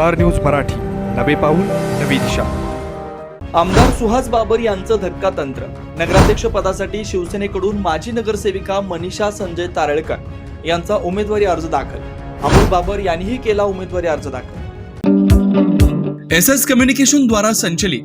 Star news Marathi. नवे पाऊल नवी दिशा. आमदार सुहास बाबर यांचं धक्का तंत्र. नगराध्यक्ष पदासाठी शिवसेनेकडून माजी नगरसेविका मनीषा संजय तारळकर यांचा उमेदवारी अर्ज दाखल. अमोल बाबर यांनीही केला उमेदवारी अर्ज दाखल. एस एस कम्युनिकेशन द्वारा संचलित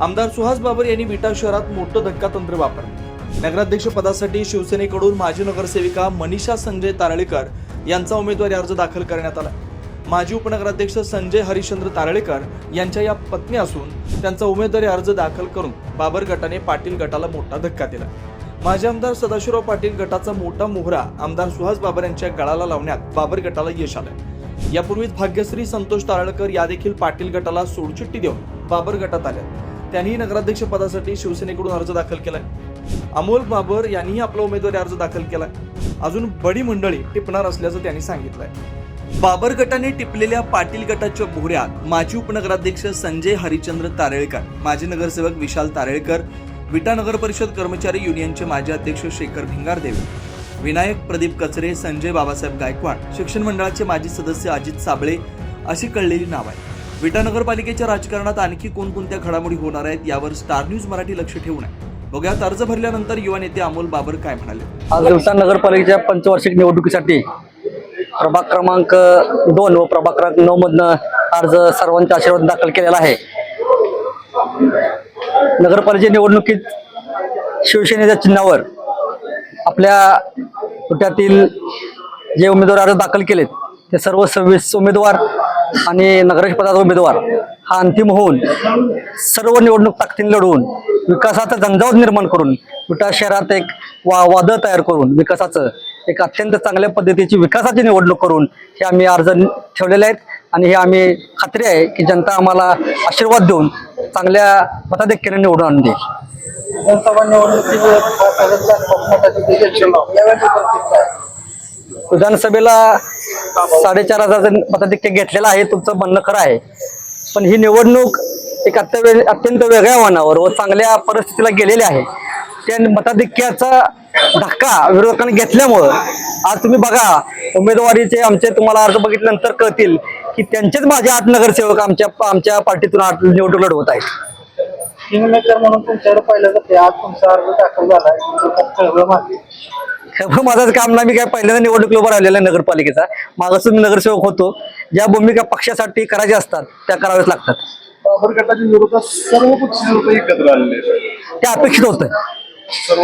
आमदार सुहास बाबर यांनी विटा शहरात मोठं धक्कातंत्र वापरलं. नगराध्यक्ष पदासाठी शिवसेनेकडून माजी नगरसेविका मनीषा संजय तारळेकर यांचा उमेदवारी अर्ज दाखल करण्यात आला. माजी उपनगराध्यक्ष संजय हरिश्चंद्र तारळेकर यांच्या या पत्नी असून त्यांचा उमेदवारी अर्ज दाखल करून बाबर गटाने पाटील गटाला मोठा धक्का दिला. माजी आमदार सदाशिवराव पाटील गटाचा मोठा मोहरा आमदार सुहास बाबर यांच्या गळाला लावण्यात बाबर गटाला यश आलं. यापूर्वीच भाग्यश्री संतोष तारळकर या देखील पाटील गटाला सोडचिठ्ठी देऊन बाबर गटात आल्या. त्यांनीही नगराध्यक्ष पदासाठी शिवसेनेकडून अर्ज दाखल केलाय. अमोल बाबर यांनीही आपला उमेदवारी अर्ज दाखल केलाय. अजून बडी मंडळी टिपणार असल्याचं त्यांनी सांगितलंय. बाबर गटाने टिपलेल्या पाटील गटाच्या भोऱ्यात माजी उपनगराध्यक्ष संजय हरिचंद्र तारेळकर माजी नगरसेवक विशाल तारेळकर विटा नगर परिषद कर्मचारी युनियनचे माजी अध्यक्ष शेखर भिंगारदेव विनायक प्रदीप कचरे संजय बाबासाहेब गायकवाड शिक्षण मंडळाचे माजी सदस्य अजित साबळे अशी कळलेली नाव आहे विटा नगरपालिकेच्या राजकारणात आणखी कोणकोणत्या घडामोडी होणार आहेत यावर स्टार न्यूज मराठी लक्ष ठेवून आहे. बघ्यात अर्ज भरल्यानंतर युवा नेते अमोल बाबर काय म्हणाले? आज दिवसा नगरपालिकेच्या पंचवार्षिक निवडणुकीसाठी प्रभाग क्रमांक दोन व प्रभाग क्रमांक नऊ मधनं अर्ज सर्वांच्या आशीर्वाद दाखल केलेला आहे. नगरपालिकेच्या निवडणुकीत शिवसेनेच्या चिन्हावर आपल्या पुट्यातील जे उमेदवार अर्ज दाखल केलेत ते सर्व सव्वीस उमेदवार आणि नगराध्यक्ष पदाचा उमेदवार हा अंतिम होऊन सर्व निवडणूक ताकदीने लढवून विकासाचा झंझावात निर्माण करून विटा शहरात एक वा वादळ तयार करून विकासाचं एक अत्यंत चांगल्या पद्धतीची विकासाची निवडणूक करून हे आम्ही अर्ज ठेवलेले आहेत. आणि हे आम्ही खात्री आहे की जनता आम्हाला आशीर्वाद देऊन चांगल्या मताधिक्याने निवडून आणून देईल. विधानसभा निवडणुकीत विधानसभेला साडेचार हजार मताधिक्य घेतलेलं आहे तुमचं म्हणणं खरं आहे. पण ही निवडणूक एक अत्यंत अत्यंत वेगळ्या वनावर व चांगल्या परिस्थितीला गेलेली आहे. त्या मताधिक्याचा धक्का विरोधकांनी घेतल्यामुळं आज तुम्ही बघा उमेदवारीचे आमचे तुम्हाला अर्ज बघितल्यानंतर कळतील की त्यांचेच माझे आठ नगरसेवक आमच्या आमच्या पार्टीतून आठ निवडणूक लढवत आहेत. किंगमेकर म्हणून तुमच्याकडे पाहिलं जाते आज तुमचा अर्ज दाखल झाला माझंच काम नाही. मी काय पहिल्यांदा निवडणूक उभा राहिलेला आहे नगरपालिकेचा. मागासून नगरसेवक होतो. ज्या भूमिका पक्षासाठी करायच्या असतात त्या कराव्याच लागतात. सर्व पक्षी एकत्र आलेले. ते अपेक्षित होतं. सर्व.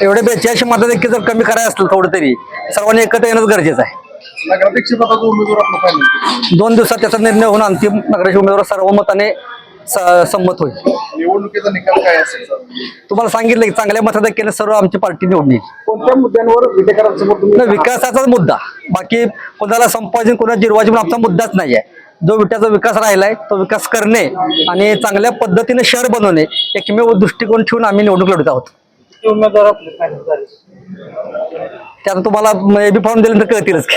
एवढे बेचाळीस मताधिक्य जर कमी करायचं असलं थोडं तरी सर्वांनी एकत्र येणंच गरजेचं आहे. नगराध्यक्ष पदाचा उमेदवार आपला फायनल दोन दिवसात त्याचा निर्णय होऊन अंतिम नगराध्यक्ष उमेदवार सर्वमताने स- संमत होईल. निवडणुकीचा निकाल काय असेल सर? तुम्हाला सांगितलं की चांगल्या मताधिक्याने सर्व आमची पार्टी निवडून येईल कोणत्या मुद्द्यांवर तुम्ही न विकासाचाच मुद्दा. बाकी कोणाला संपायचे कोणाला जिरवायचे पण आमचा मुद्दाच नाही आहे जो विट्याचा विकास राहिलाय तो विकास करणे आणि चांगल्या पद्धतीने शहर बनवणे एकमेव दृष्टिकोन ठेवून आम्ही निवडणूक लढत आहोत. किती उमेदवार आपले फायनल झाले. ते आता तुम्हाला एबी फॉर्म दिल्यानंतर कळतीलच की.